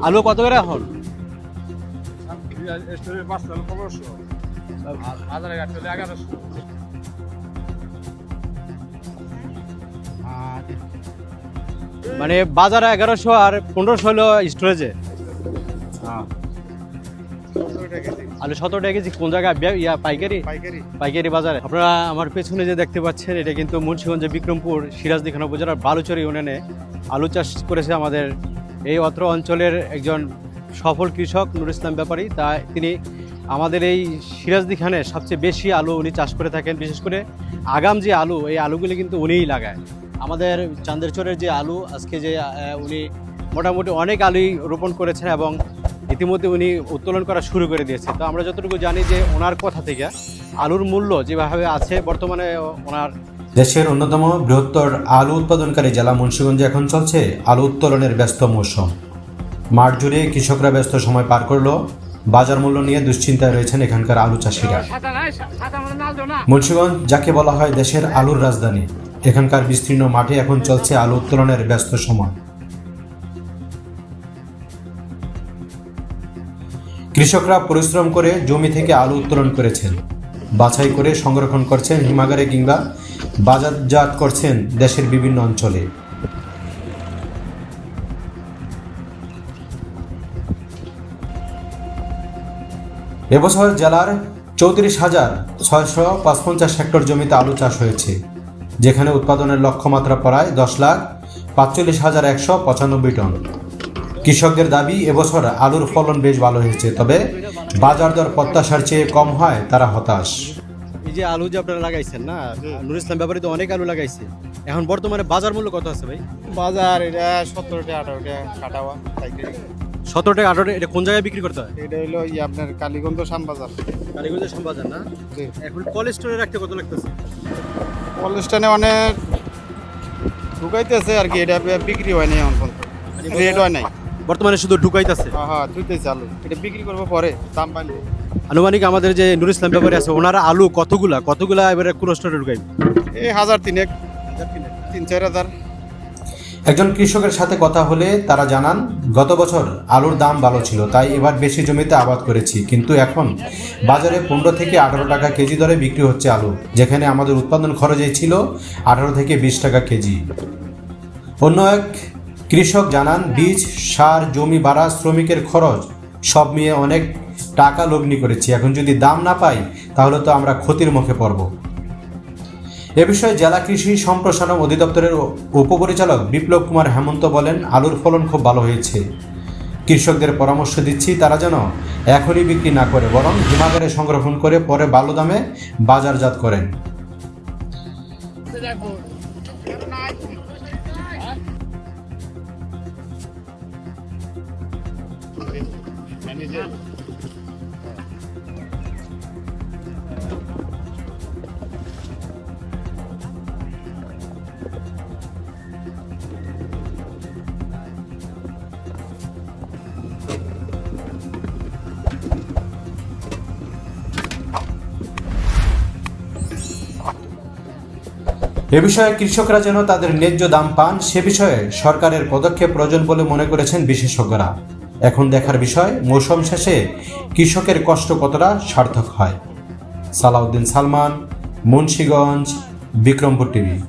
আলু কত করে এখন? মানে বাজারে এগারোশো আর পনেরোশো হলো স্টোরেজে আলু সতেরো টাকা কেজি কোন জায়গায় ইয়া পাইকারি? পাইকারি। বাজারে। আপনারা আমার পেছনে যে দেখতে পাচ্ছেন এটা কিন্তু মুন্সিগঞ্জের বিক্রমপুর সিরাজদিখান উপজেলার বালুচরি ইউনিয়নে আলু চাষ করেছে আমাদের এই অত্র অঞ্চলের একজন সফল কৃষক নুর ইসলাম ব্যাপারী, তা তিনি আমাদের এই সিরাজদিখানে সবচেয়ে বেশি আলু উনি চাষ করে থাকেন, বিশেষ করে আগাম যে আলু, এই আলুগুলি কিন্তু উনিই লাগায় আমাদের চান্দেরচরের যে আলু, আজকে যে উনি মোটামুটি অনেক আলুই রোপণ করেছেন এবং ইতিমধ্যে উনি উত্তোলন করা শুরু করে দিয়েছে। তো আমরা যতটুকু জানি যে ওনার কথা থেকে আলুর মূল্য যেভাবে আছে বর্তমানে ওনার দেশের অন্যতম বৃহত্তর আলু উৎপাদনকারী জেলা মুন্সিগঞ্জে এখন চলছে আলু উত্তোলনের ব্যস্ত মৌসুম। মাঠ জুড়ে কৃষকরা ব্যস্ত সময় পার করল। বাজার মূল্য নিয়ে দুশ্চিন্তায় রয়েছেন এখানকার আলু চাষিরা। মানে মুন্সিগঞ্জ, যাকে বলা হয় দেশের আলুর রাজধানী, এখানকার বিস্তীর্ণ মাঠে এখন চলছে আলু উত্তোলনের ব্যস্ত সময়। কৃষকরা পরিশ্রম করে জমি থেকে আলু উত্তোলন করেছেন, বাছাই করে সংরক্ষণ করছেন হিমাগারে কিংবা বাজারজাত করছেন দেশের বিভিন্ন অঞ্চলে। এবছর জেলার চৌত্রিশ হাজার ছয়শো পঞ্চাশ হেক্টর জমিতে আলু চাষ হয়েছে, যেখানে উৎপাদনের লক্ষ্যমাত্রা প্রায় দশ লাখ পাঁচচল্লিশ হাজার একশো পঁচানব্বই টন। কৃষকদের দাবি এবছর আলুর ফলন বেশ ভালো হয়েছে তবে বাজার দর প্রত্যাশার চেয়ে কম হয় তারা হতাশ। এই যে আলু যে আপনারা লাগাইছেন না নুর ইসলাম ব্যাপারী তো অনেক আলু লাগাইছে। এখন বর্তমানে বাজার মূল্য কত আছে ভাই? বাজার এটা সতেরো টাকা আঠারো টাকা কাটাওয়া সতেরো টাকা আঠারো টাকা এটা কোন জায়গায় বিক্রি করতে হয়? এটা হলো ইয়ে আপনার কালীগঞ্জ শানবাজার কালীগঞ্জের শ্যামবাজার না? জি। এখন কোল্ড স্টোরে রাখতে কত লাগতেছে? কলেজটানে অনেক ঢুকাইতেছে আর কি এটা বিক্রি হয় নাই এখন রেট হয় নাই। বর্তমানে শুধু ঢুকাইতেছে। হ্যাঁ হ্যাঁ আলু। এটা বিক্রি করব পরে দাম পাইলে আনুমানিক আমাদের যে নুর ইসলাম ব্যাপারে আছে ওনারা আলু কতগুলা? কতগুলা এবারে কোল্ড স্টোরে ঢুকাইবে? এই হাজার তিনেক তিন চার হাজার। একজন কৃষকের সাথে কথা হলে তারা জানান গত বছর আলুর দাম ভালো ছিল তাই এবার বেশি জমিতে আবাদ করেছি। কিন্তু এখন বাজারে পনেরো থেকে আঠারো টাকা কেজি দরে বিক্রি হচ্ছে আলু যেখানে আমাদের উৎপাদন খরচে ছিল আঠারো থেকে বিশ টাকা কেজি। অন্য এক কৃষক জানান, বীজ, সার, জমি ভাড়া, শ্রমিকের খরচ, সব মিলিয়ে অনেক টাকা লগ্নি করেছি। এখন যদি দাম না পাই, তাহলে তো আমরা ক্ষতির মুখে পড়ব। এ বিষয়ে জেলা কৃষি সম্প্রসারণ অধিদপ্তরের উপপরিচালক বিপ্লব কুমার হেমন্ত বলেন, আলুর ফলন খুব ভালো হয়েছে। কৃষকদের পরামর্শ দিচ্ছি, তারা যেন এখনই বিক্রি না করে, বরং হিমাগারে সংরক্ষণ করে পরে ভালো দামে বাজারজাত করেন। এ বিষয়ে কৃষকরা যেন তাদের ন্যায্য দাম পান, সে বিষয়ে সরকারের পদক্ষেপ প্রয়োজন বলে মনে করেছেন বিশেষজ্ঞরা। এখন দেখার বিষয়, মৌসুম শেষে কৃষকের কষ্ট কতটা সার্থক হয়? সালাউদ্দিন সালমান, মুন্সীগঞ্জ, বিক্রমপুর টিভি।